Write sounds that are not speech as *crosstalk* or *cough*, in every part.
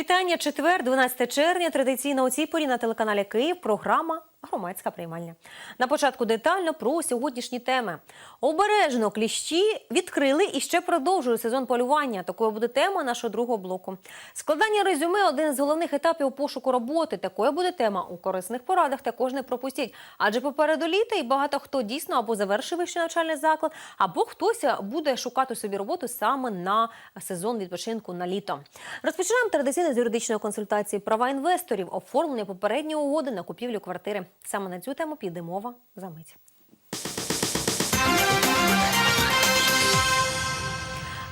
Вітання. Четвер, 12 червня. Традиційно у цій порі на телеканалі Київ. Програма Громадська приймальня. На початку детально про сьогоднішні теми. Обережно кліщі відкрили і ще продовжують сезон полювання. Такою буде тема нашого другого блоку. Складання резюме один з головних етапів пошуку роботи. Такою буде тема у корисних порадах. Також не пропустіть. Адже попереду літа і багато хто дійсно або завершив вищий навчальний заклад, або хтось буде шукати собі роботу саме на сезон відпочинку на літо. Розпочинаємо традиційно з юридичної консультації права інвесторів, оформлення попередньої угоди на купівлю квартири. Саме на цю тему піде мова за мить.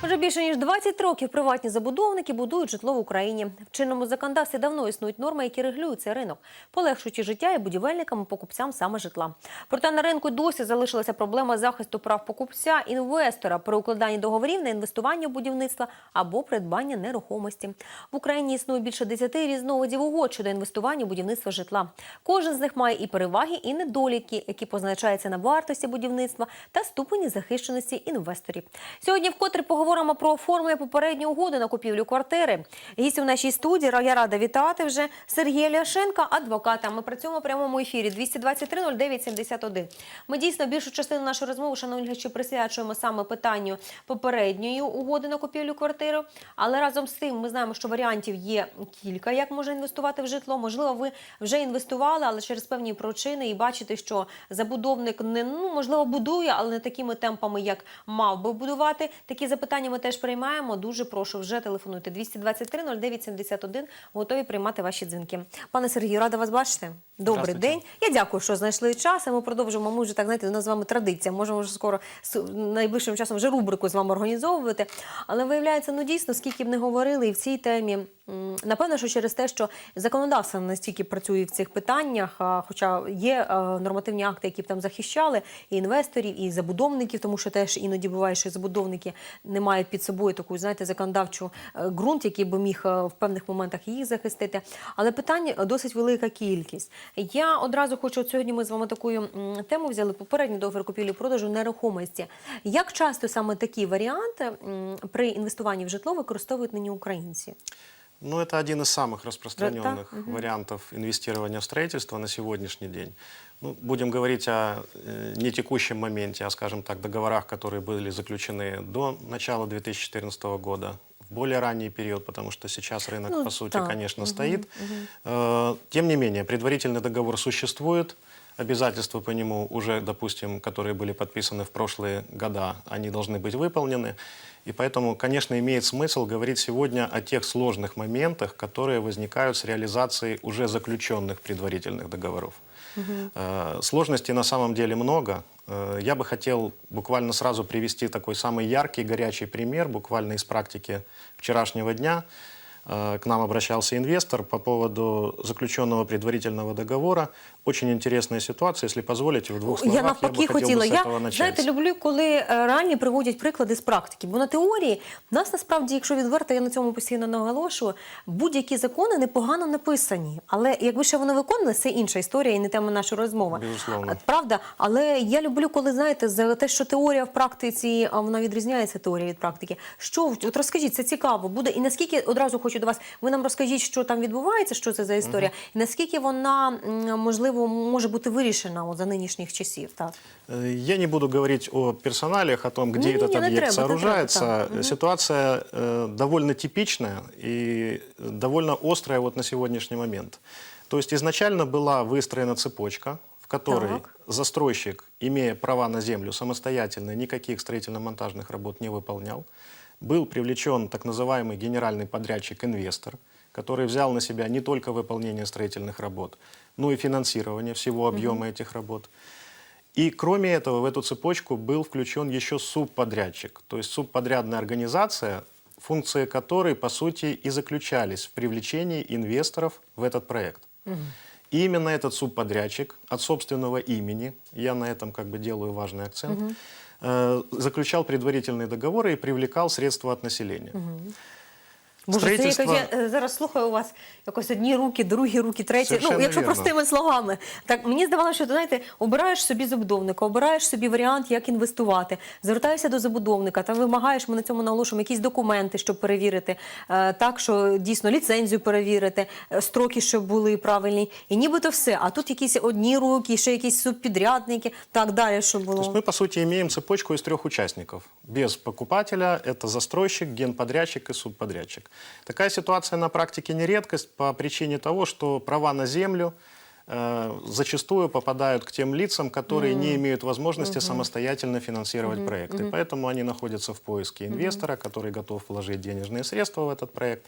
Вже більше ніж 20 років приватні забудовники будують житло в Україні. В чинному законодавстві давно існують норми, які регулюють цей ринок, полегшуючи життя і будівельникам і покупцям саме житла. Проте на ринку досі залишилася проблема захисту прав покупця інвестора при укладанні договорів на інвестування в будівництво або придбання нерухомості. В Україні існує більше 10 різновидів угод щодо інвестування в будівництво житла. Кожен з них має і переваги, і недоліки, які позначаються на вартості будівництва та ступені захищеності інвесторів. Сьогодні вкотре поговоримо про оформлення попередньої угоди на купівлю квартири. Гість у нашій студії я рада вітати вже Сергія Ляшенка, адвоката. Ми працюємо в прямому ефірі 223 09 71. Ми дійсно більшу частину нашої розмови, шановні глядачі, присвячуємо саме питанню попередньої угоди на купівлю квартири. Але разом з тим ми знаємо, що варіантів є кілька, як можна інвестувати в житло. Можливо, ви вже інвестували, але через певні причини і бачите, що забудовник не ну можливо будує, але не такими темпами, як мав би будувати. Такі запитання ми теж приймаємо. Дуже прошу вже телефонуйте 223 09 71. Готові приймати ваші дзвінки. Пане Сергію, рада вас бачити. Добрий день. Я дякую, що знайшли час. І ми продовжимо. Ми вже так знаєте, у нас з вами традиція. Можемо вже скоро найближчим часом вже рубрику з вами організовувати. Але виявляється, ну дійсно, скільки б не говорили і в цій темі. Напевно, що через те, що законодавство настільки працює в цих питаннях, хоча є е, нормативні акти, які б там захищали і інвесторів, і забудовників, тому що теж іноді буває, що забудовники не мають під собою таку, знаєте, законодавчу е, ґрунт, який би міг е, в певних моментах їх захистити. Але питань досить велика кількість. Я одразу хочу от сьогодні. Ми з вами таку тему взяли попередній договір купівлі продажу нерухомості. Як часто саме такі варіанти при інвестуванні в житло використовують нині українці? Ну, это один из самых распространенных вариантов инвестирования в строительство на сегодняшний день. Ну, будем говорить о э, не текущем моменте, а, скажем так, договорах, которые были заключены до начала 2014 года, в более ранний период, потому что сейчас рынок, Ну, по сути, так. конечно, стоит. Э, Тем не менее, предварительный договор существует. Обязательства по нему уже, допустим, которые были подписаны в прошлые года, они должны быть выполнены. И поэтому, конечно, имеет смысл говорить сегодня о тех сложных моментах, которые возникают с реализацией уже заключенных предварительных договоров. Э, Сложностей на самом деле много. Э, Я бы хотел буквально сразу привести такой самый яркий, горячий пример, буквально из практики вчерашнего дня. Э, К нам обращался инвестор по поводу заключенного предварительного договора. Очень интересная ситуация, если позволите, в двух словах я навпаки бы хотел хотіла. бы с Я этого начать. знаєте, люблю, коли е, реальні приводять приклади з практики. Бо на теорії в нас насправді, якщо відверто, я на цьому постійно наголошую, будь-які закони непогано написані. Але якби ще вони виконали, це інша історія і не тема нашої розмови. Безусловно. А, Правда, але я люблю, коли знаєте, за те, що теорія в практиці а вона відрізняється теорія від практики. Що в- от розкажіть, це цікаво буде. І наскільки одразу хочу до вас, ви нам розкажіть, що там відбувається, що це за історія, і наскільки вона м, можливо може бути вирішена от, за нинішніх часів. Так. Э, Я не буду говорить о персоналиях, о том, где Не-не-не, этот не объект треба, не сооружается. треба, так. Мгм. Ситуация э, довольно типичная и довольно острая вот на сегодняшний момент. То есть изначально была выстроена цепочка, в которой Так. застройщик, имея права на землю самостоятельно, никаких строительно-монтажных работ не выполнял. Был привлечен так называемый генеральный подрядчик-инвестор, который взял на себя не только выполнение строительных работ, но и финансирование всего объема этих работ. И кроме этого в эту цепочку был включен еще субподрядчик, то есть субподрядная организация, функции которой, по сути, и заключались в привлечении инвесторов в этот проект. И именно этот субподрядчик от собственного имени, я на этом как бы делаю важный акцент, э, заключал предварительные договоры и привлекал средства от населения. Боже, це якось, я е, зараз слухаю у вас якось одні руки, другі руки, треті. Совершенно ну, якщо вірно. простими словами. Так мені здавалося, що знаєте, обираєш собі забудовника, обираєш собі варіант, як інвестувати, звертаєшся до забудовника, там вимагаєш, ми на цьому наголошуємо, якісь документи, щоб перевірити, е, так що дійсно ліцензію перевірити, е, строки, щоб були правильні, і нібито все. А тут якісь одні руки, ще якісь субпідрядники, так далі, що було. То есть мы, по сути, имеем цепочку из трех участников. Без покупателя это застройщик, генподрядчик и субподрядчик. Такая ситуация на практике не редкость по причине того, что права на землю э, зачастую попадают к тем лицам, которые не имеют возможности самостоятельно финансировать проекты. Поэтому они находятся в поиске инвестора, который готов вложить денежные средства в этот проект.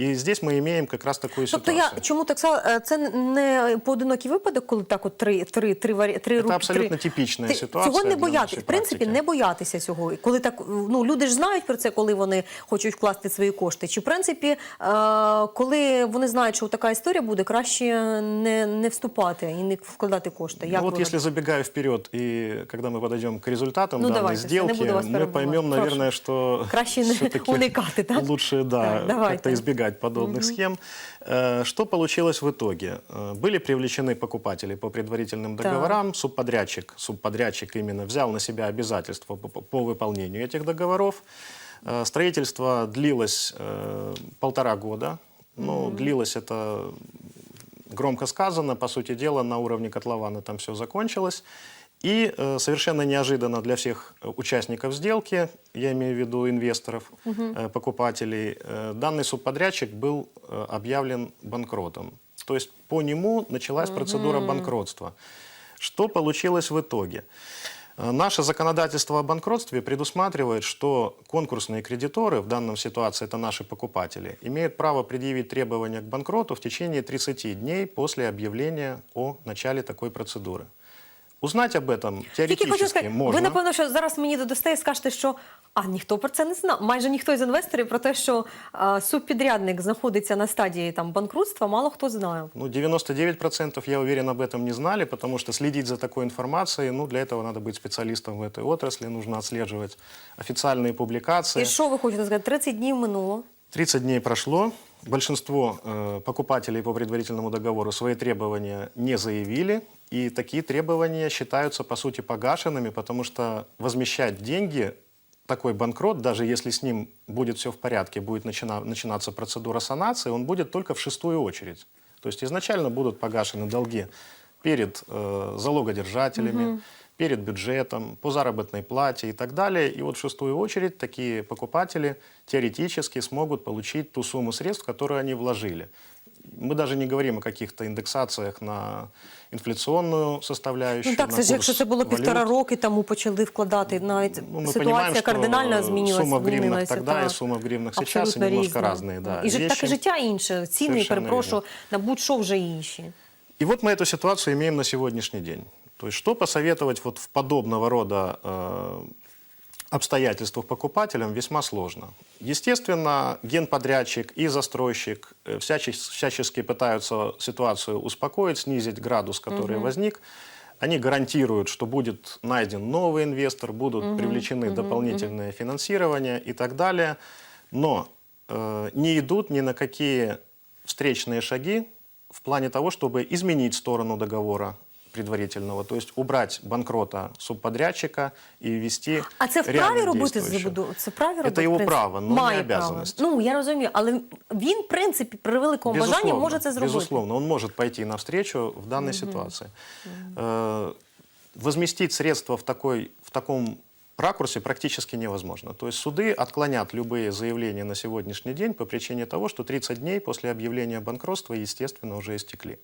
И здесь мы имеем как раз такую Тобто ситуацию. я чому так сказала, е, це не поодинокий випадок, коли так от три, три, три, варі- три Це руки. абсолютно три. типічна Ти- ситуація Цього не для боятися. нашої В принципі, практики. не боятися цього. Коли так, ну люди ж знають про це, коли вони хочуть вкласти свої кошти. Чи в принципі, е, коли вони знають, що така історія буде, краще не, не вступати і не вкладати кошти. Як Ну, вот ви если забегая вперед, и когда мы подойдем к результатам Ну, данной давайте, не сделки, буду вас мы перебивать. поймем, Прошу. наверное, что Краще не всё-таки уникати, так? лучше да, Так, давайте. как-то избегать подобных схем. Э, Что получилось в итоге? Э, Были привлечены покупатели по предварительным договорам, субподрядчик, субподрядчик именно взял на себя обязательства по, по выполнению этих договоров. Э, Строительство длилось э, полтора года. Ну, длилось это громко сказано, по сути дела, на уровне котлована там все закончилось. И э, совершенно неожиданно для всех э, участников сделки, я имею в виду инвесторов, э, покупателей, данный субподрядчик был объявлен банкротом. То есть по нему началась процедура банкротства. Что получилось в итоге? Наше законодательство о банкротстве предусматривает, что конкурсные кредиторы, в данном ситуации это наши покупатели, имеют право предъявить требования к банкроту в течение 30 дней после объявления о начале такой процедуры. Узнать об этом Тільки хочу теоретически сказати, можно. ви напевно, що зараз мені додасте і скажете, що а ніхто про це не знав. Майже ніхто із інвесторів про те, що а, субпідрядник знаходиться на стадії там банкрутства, мало хто знає. Ну, 99% я уверен об этом не знали, потому что следить за такой информацией, ну, для этого надо быть специалистом в этой отрасли, нужно отслеживать официальные публикации. І що ви хочете сказати? 30 днів минуло. 30 дней прошло. Большинство э, покупателей по предварительному договору свои требования не заявили. И такие требования считаются, по сути, погашенными, потому что возмещать деньги такой банкрот, даже если с ним будет все в порядке, будет начина- начинаться процедура санации, он будет только в шестую очередь. То есть изначально будут погашены долги перед э, залогодержателями, перед бюджетом, по заработной плате и так далее. И вот в шестую очередь такие покупатели теоретически смогут получить ту сумму средств, которую они вложили. Мы даже не говорим о каких-то индексациях на инфляционную составляющую. Ну так, на це ж якщо курс це було валют. півтора роки тому почали вкладати, навіть Ну, мы ситуація понимаем, что кардинально змінилася. сумма в гривнах змінилася, тогда так. и сумма в гривнах сейчас Абсолютно немножко різна. разные, да, І жит- так і вещи. життя інше, ціни, Совершенно перепрошую, на будь-що вже інші. И вот мы эту ситуацию имеем на сегодняшний день. То есть что посоветовать вот в подобного рода э, обстоятельствах покупателям весьма сложно. Естественно, генподрядчик и застройщик э, всячес- всячески пытаются ситуацию успокоить, снизить градус, который возник. Они гарантируют, что будет найден новый инвестор, будут привлечены дополнительное финансирование и так далее. Но э, не идут ни на какие встречные шаги в плане того, чтобы изменить сторону договора предварительного, то есть убрать банкрота субподрядчика и ввести А це вправі реально робити з действующего. забудову? Це вправі робити? Это его в принципі? право, но Має не право. обязанность. Ну, я розумію, але він, в принципі, при великому бажанні Безусловно, може це зробити. Безусловно, он может пойти навстречу в данной ситуации. Э, Возместить средства в, такой, в таком ракурсе практически невозможно. То есть суды отклонят любые заявления на сегодняшний день по причине того, что 30 дней после объявления банкротства, естественно, уже истекли.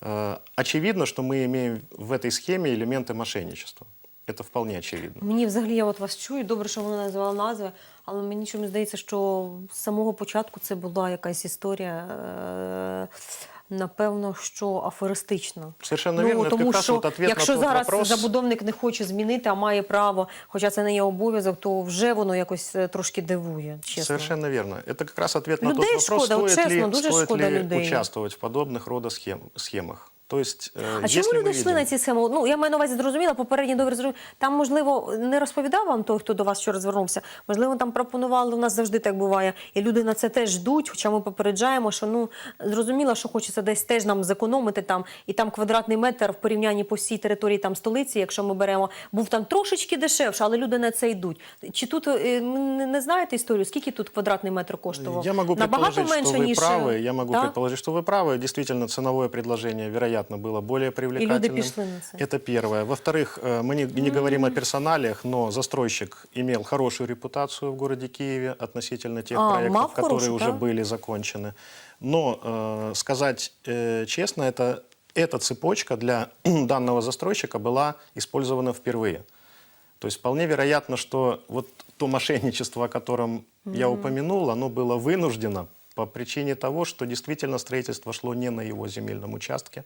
Э, Очевидно, что мы имеем в этой схеме элементы мошенничества. Это вполне очевидно. Мені взагалі я от вас чую, добре, що вона назвала назви, але мені чомусь здається, що з самого початку це була якась історія, е, напевно, що афористична. Совершенно верно. Это тому как раз що вот ответ на якщо тот зараз вопрос. забудовник не хоче змінити, а має право, хоча це не є обов'язок, то вже воно якось е, трошки дивує, чесно. Совершенно верно. Это как раз ответ на Людей тот вопрос, шкода, вот стоит, честно, ли, дуже стоит шкода ли людей. участвовать в подобных рода схем, схемах. То есть, э, А чому если люди мы йшли видим- на ці схеми? Ну я маю на увазі зрозуміла, попередній договір зрозуміла. Там, можливо, не розповідав вам той, хто до вас вчора звернувся. Можливо, там пропонували. У нас завжди так буває. І люди на це теж ждуть. Хоча ми попереджаємо, що ну зрозуміло, що хочеться десь теж нам зекономити там, і там квадратний метр в порівнянні по всій території там столиці, якщо ми беремо, був там трошечки дешевше, але люди на це йдуть. Чи тут е, не, не знаєте історію? Скільки тут квадратний метр коштував? Я могу Набагато предположить, менше что вы ніж правы. Я могу так? предположить, что вы правы. Действительно, ценовое предложение, Вероятно, было более привлекательным. це. Это первое. Во-вторых, э, мы не, не говорим о персоналиях, но застройщик имел хорошую репутацию в городе Киеве относительно тех А, проектов, мав которые хорошую, уже да? были закончены. Но э, сказать э, честно, это, эта цепочка для *clears throat* данного застройщика была использована впервые. То есть вполне вероятно, что вот то мошенничество, о котором я упомянул, оно было вынуждено по причине того, что действительно строительство шло не на его земельном участке,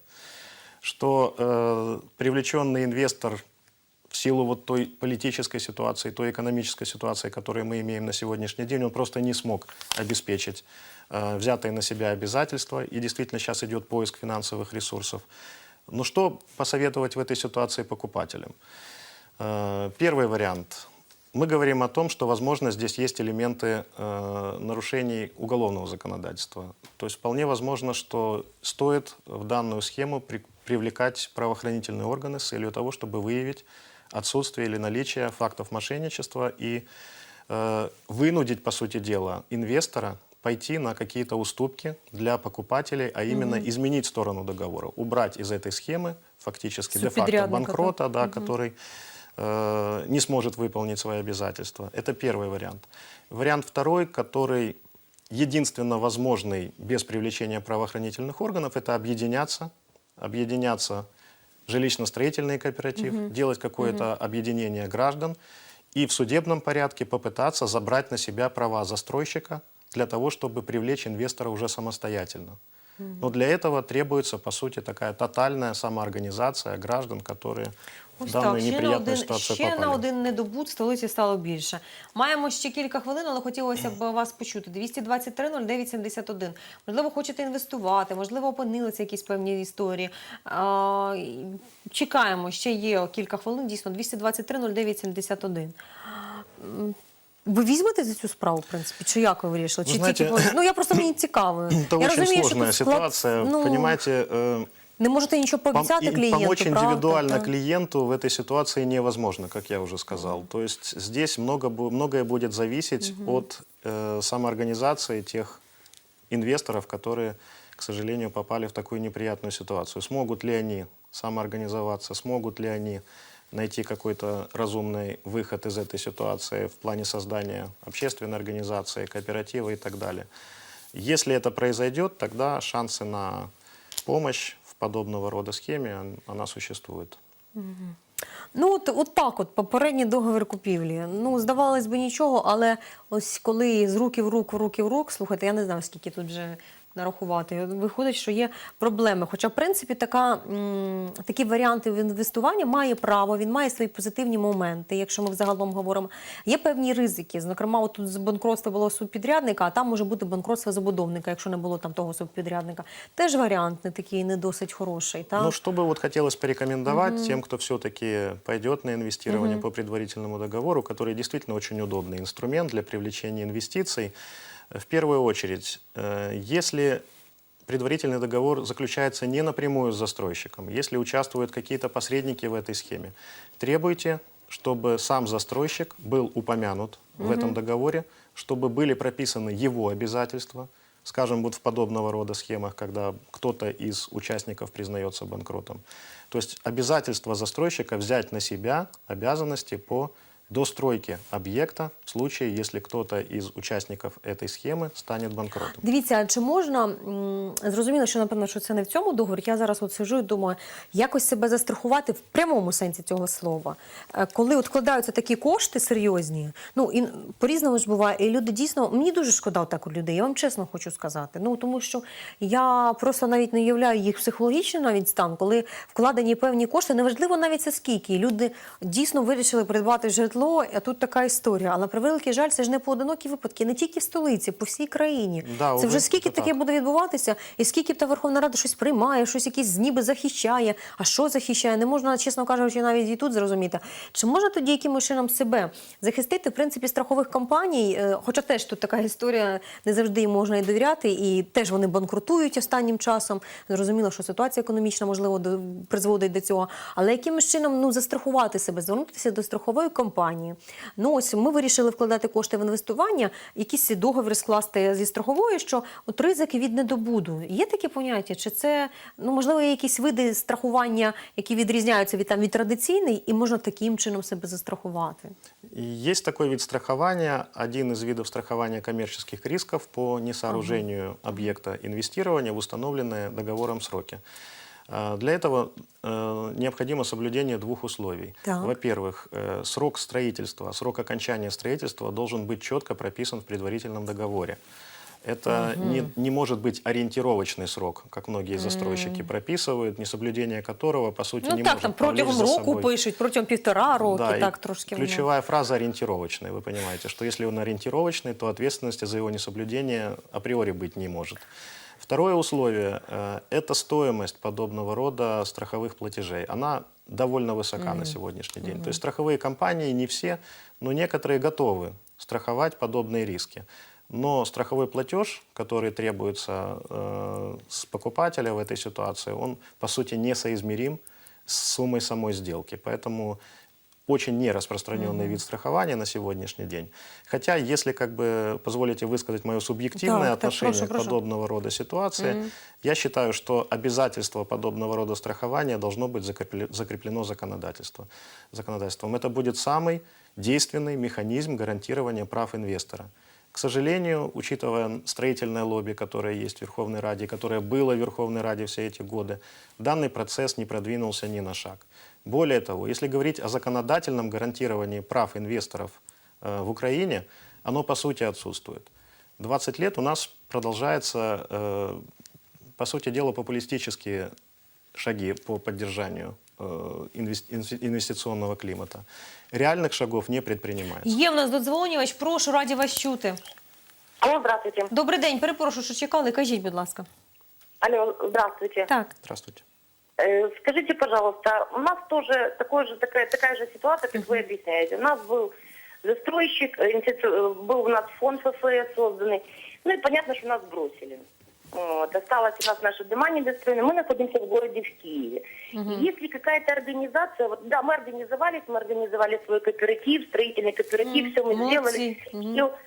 что э, привлеченный инвестор в силу вот той политической ситуации, той экономической ситуации, которую мы имеем на сегодняшний день, он просто не смог обеспечить э, взятые на себя обязательства, и действительно сейчас идет поиск финансовых ресурсов. Ну что посоветовать в этой ситуации покупателям? Э, Первый вариант. Мы говорим о том, что, возможно, здесь есть элементы э, нарушений уголовного законодательства. То есть вполне возможно, что стоит в данную схему при- привлекать правоохранительные органы с целью того, чтобы выявить отсутствие или наличие фактов мошенничества и э, вынудить, по сути дела, инвестора пойти на какие-то уступки для покупателей, а именно изменить сторону договора, убрать из этой схемы фактически де-факто банкрота, да, который э, не сможет выполнить свои обязательства. Это первый вариант. Вариант второй, который единственно возможный без привлечения правоохранительных органов, это объединяться, объединяться жилищно-строительный кооператив, делать какое-то объединение граждан и в судебном порядке попытаться забрать на себя права застройщика для того, чтобы привлечь инвестора уже самостоятельно. Но для этого требуется, по сути, такая тотальная самоорганизация граждан, которые Ось так, ще на один, ще на один недобут в столиці стало більше. Маємо ще кілька хвилин, але хотілося б вас почути. 223 09 71. Можливо, хочете інвестувати, можливо, опинилися якісь певні історії. А, чекаємо, ще є кілька хвилин, дійсно, 223 09 71. М, Ви візьмете за цю справу, в принципі, чи як ви вирішили? Чи знаєте, тільки ну я просто мені цікаво. *clears throat* Это я очень розумію, що тут склад- ну, Понимаете, э, не можете нічого Пом- пообіцяти и клієнту, помочь правда? индивидуально Так. клиенту в этой ситуации невозможно, как я уже сказал. То есть здесь много, бу- многое будет зависеть от э, самоорганизации тех инвесторов, которые, к сожалению, попали в такую неприятную ситуацию. Смогут ли они самоорганизоваться, смогут ли они найти какой-то разумный выход из этой ситуации в плане создания общественной организации, кооператива и так далее. Если это произойдет, тогда шансы на помощь в подобного рода схеме, он- она существует. Ну, от, от так, от попередній договір купівлі. Ну, здавалось би, нічого, але ось коли з руки в рук, в руки в рук, слухайте, я не знаю, скільки тут вже нарахувати. Виходить, що є проблеми. Хоча, в принципі, така, м, такі варіанти в інвестування має право, він має свої позитивні моменти, якщо ми взагалом говоримо. Є певні ризики. Зокрема, от тут з банкротства було субпідрядника, а там може бути банкротство забудовника, якщо не було там того субпідрядника. Теж варіант не такий не досить хороший. Так? Ну, что бы вот хотелось порекомендовать тем, кто все-таки пойдет на инвестирование по предварительному договору, который действительно очень удобный инструмент для привлечения инвестиций. В первую очередь, э, если предварительный договор заключается не напрямую с застройщиком, если участвуют какие-то посредники в этой схеме, требуйте, чтобы сам застройщик был упомянут в этом договоре, чтобы были прописаны его обязательства, скажем, вот в подобного рода схемах, когда кто-то из участников признается банкротом. То есть обязательство застройщика взять на себя обязанности по достройке объекта в случае, если кто-то из участников этой схемы станет банкротом. Дивіться, а чи можна м, зрозуміло, що напевно, що це не в цьому договорі. Я зараз от сижу і думаю, якось себе застрахувати в прямому сенсі цього слова. Е, Коли от вкладаються такі кошти серйозні, ну і по-різному ж буває, і люди дійсно мені дуже шкода так у людей. Я вам чесно хочу сказати. Ну тому що я просто навіть не уявляю їх психологічний навіть стан, коли вкладені певні кошти, неважливо навіть це скільки. і Люди дійсно вирішили придбати житло житло, а тут така історія. Але при великий жаль, це ж не поодинокі випадки, не тільки в столиці, по всій країні. Да, це вже скільки таке так. буде відбуватися, і скільки б та Верховна Рада щось приймає, щось якісь ніби захищає. А що захищає? Не можна, чесно кажучи, навіть і тут зрозуміти. Чи можна тоді якимось чином себе захистити в принципі страхових компаній? Е, Хоча теж тут така історія не завжди їм можна і довіряти, і теж вони банкрутують останнім часом. Зрозуміло, що ситуація економічна можливо призводить до цього. Але якимось чином ну застрахувати себе, звернутися до страхової компанії. Ну ось ми вирішили вкладати кошти в інвестування, якісь договір скласти зі страховою, що от ризики від недобуду. Є таке поняття? Чи це ну можливо є якісь види страхування, які відрізняються від там від традиційної, і можна таким чином себе застрахувати? И есть такой вид страхования, один из видов страхования коммерческих рисков по несооружению объекта инвестирования в установленные договором сроки. А, Для этого э, необходимо соблюдение двух условий. Во-первых, э, срок строительства, срок окончания строительства должен быть четко прописан в предварительном договоре. Это не, не может быть ориентировочный срок, как многие застройщики прописывают, несоблюдение которого, по сути, Ну не так, может там протягом року пишуть, протягом півтора роки, да, так трошки. ключевая фраза ориентировочная. Вы понимаете, что если он ориентировочный, то ответственности за его несоблюдение априори быть не может. Второе условие э, – это стоимость подобного рода страховых платежей. Она довольно высока на сегодняшний день. То есть страховые компании, не все, но некоторые готовы страховать подобные риски. Но страховой платеж, который требуется э, с покупателя в этой ситуации, он, по сути, несоизмерим с суммой самой сделки. Поэтому очень нераспространенный вид страхования на сегодняшний день. Хотя, если как бы позволите высказать мое субъективное Так, так, отношение прошу, к прошу. подобного рода ситуации, я считаю, что обязательство подобного рода страхования должно быть закрепле- закреплено законодательство, законодательством. Это будет самый действенный механизм гарантирования прав инвестора. К сожалению, учитывая строительное лобби, которое есть в Верховной Раде, которое было в Верховной Раде все эти годы, данный процесс не продвинулся ни на шаг. Более того, если говорить о законодательном гарантировании прав инвесторов э, в Украине, оно по сути отсутствует. 20 лет у нас продолжается, э, по сути дела, популистические шаги по поддержанию э, инвес- инвес- инвестиционного климата. Реальных шагов не предпринимается. Є в нас додзвонювач, прошу, раді вас чути. Алло, здравствуйте. Добрий день, перепрошую, що чекали. Кажіть, будь ласка. Алло, здравствуйте. Так. Здравствуйте. Э, скажите, пожалуйста, у нас тоже такой же, такая, такая же ситуация, как вы объясняете. У нас был застройщик, э, институ- э, был у нас фонд ФФС созданный, ну и понятно, что нас бросили. Вот, осталось у нас наше дома недостроенные. Мы находимся в городе в Киеве. Если какая-то организация, вот да, мы организовались, мы организовали свой кооператив, строительный кооператив, М, все мы молодцы. сделали. Мгм. всё.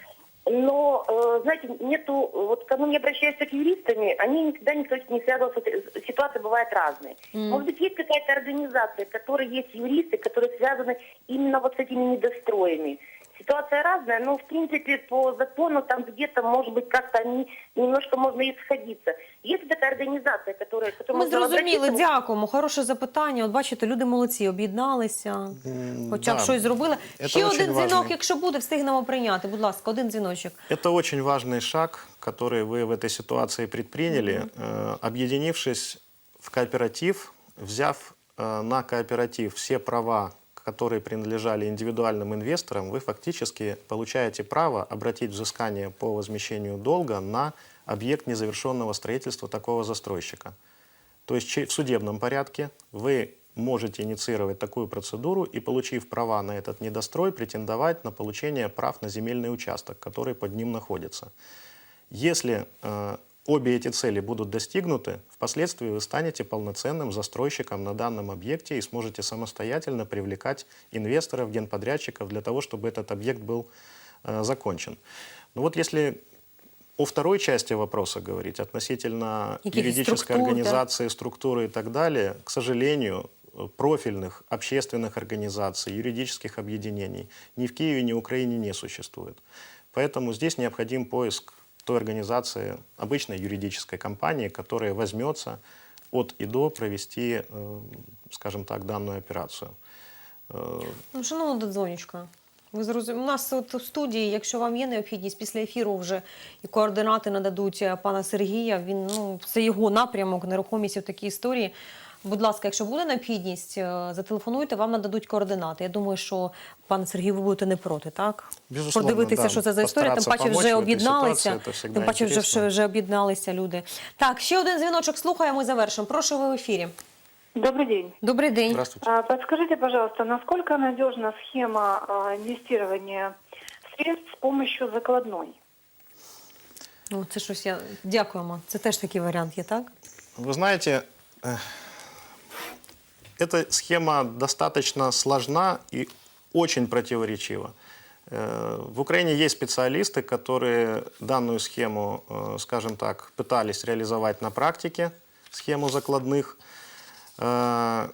Но, э, знаете, нету, вот когда мне обращаются к юристами, они никогда никто не связывался, с этой- ситуации бывают разные. Может быть, есть какая-то организация, в которой есть юристы, которые связаны именно вот с этими недостроями. Ситуация разная, но, в принципе, по закону там где-то, может быть, как-то они немножко можно и сходиться. Есть такая организация, которая... к которой Ми можно зрозуміли, обратиться? дякуємо. Хороше запитання. От бачите, люди молодці, об'єдналися, М, хоча б да. щось зробили. Це Ще очень один дзвінок, важний. якщо буде, встигнемо прийняти. Будь ласка, один дзвіночок. Это очень важный шаг, который вы в этой ситуации предприняли, э, объединившись в кооператив, взяв э, на кооператив все права, которые принадлежали индивидуальным инвесторам, вы фактически получаете право обратить взыскание по возмещению долга на объект незавершенного строительства такого застройщика. То есть в судебном порядке вы можете инициировать такую процедуру и, получив права на этот недострой, претендовать на получение прав на земельный участок, который под ним находится. Если э, обе эти цели будут достигнуты, впоследствии вы станете полноценным застройщиком на данном объекте и сможете самостоятельно привлекать инвесторов, генподрядчиков для того, чтобы этот объект был э, закончен. Но вот если о второй части вопроса говорить, относительно Каких юридической структур, да? организации, структуры и так далее, к сожалению, профильных общественных организаций, юридических объединений ни в Киеве, ни в Украине не существует. Поэтому здесь необходим поиск той организации, обычной юридической компании, которая возьмется от и до провести, э, скажем так, данную операцию. Э, Ну, шановна додзвонічка, ви зрозуміли, у нас от у студії, якщо вам є необхідність після ефіру вже і координати нададуть е, пана Сергія, він ну це його напрямок, нерухомість в такій історії. Будь ласка, якщо буде необхідність, е, зателефонуйте, вам нададуть координати. Я думаю, що пане Сергію, ви будете не проти, так? Безусловно, Продивитися, да. що це за історія. Тим Постараться паче помочь вже в этой об'єдналися. ситуации, это всегда Тим паче вже, интересно. вже об'єдналися люди. Так, ще один дзвіночок слухаємо і завершимо. Прошу ви в ефірі. Добрый день. Добрий день. Здравствуйте. А, Подскажите, пожалуйста, насколько надежна схема а, инвестирования средств с помощью закладной? Ну, це щось я дякуємо. Це теж такий варіант є, так? Вы знаете, э, эта схема достаточно сложна и очень противоречива. Э, В Украине есть специалисты, которые данную схему, э, скажем так, пытались реализовать на практике, схему закладных. Э,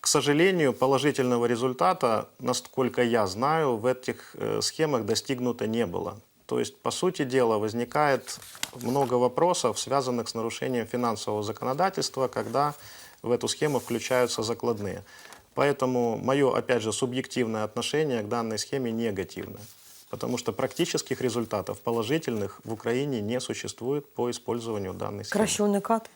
К сожалению, положительного результата, насколько я знаю, в этих схемах достигнуто не было. То есть, по сути дела, возникает много вопросов, связанных с нарушением финансового законодательства, когда в эту схему включаются закладные. Поэтому мое, опять же, субъективное отношение к данной схеме негативное. Потому что практических результатов положительных в Украине не существует по использованию данной схемы. Краще уникати.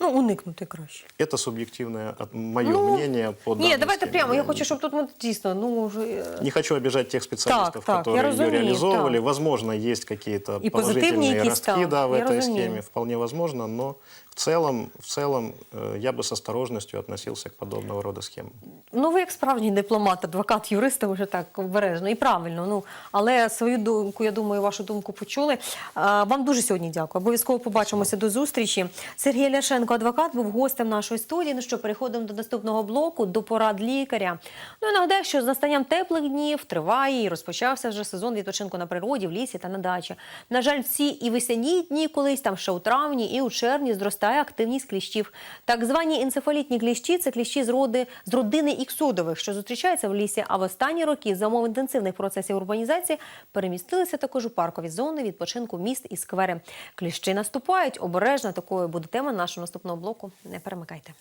Ну, уникнути краще. Это субъективное от- мое Ну, мнение по Ні, данной давайте схеме. прямо. Я Я хочу, щоб тут ми дійсно, ну вже, е, Не хочу обижать тех специалистов, Так, так, я которые ее разумею, реализовывали. так. Возможно, есть какие-то И позитивные положительные якісь, ростки так, да, в я этой разумею. схеме. Вполне возможно, но в целом, в целом э, я бы с осторожностью относился к подобного рода схемам. Ну, ви як справжній дипломат, адвокат, юрист, вже так обережно і правильно. Ну, але свою думку, я думаю, вашу думку почули. Вам дуже сьогодні дякую. Обов'язково побачимося до зустрічі. Сергій Ляшенко, адвокат, був гостем нашої студії. Ну що, переходимо до наступного блоку, до порад лікаря. Ну і нагадаю, що з настанням теплих днів триває і розпочався вже сезон відпочинку на природі, в лісі та на дачі. На жаль, ці і весняні дні колись там ще у травні і у червні зростає активність кліщів. Так звані енцефалітні кліщі це кліщі з роди з родини іксодових, що зустрічаються в лісі. А в останні роки за умов інтенсивних процесів урбанізації перемістилися також у паркові зони відпочинку міст і сквери. Кліщі наступають обережно. Такою буде тема нашого наступного блоку. Не перемикайте.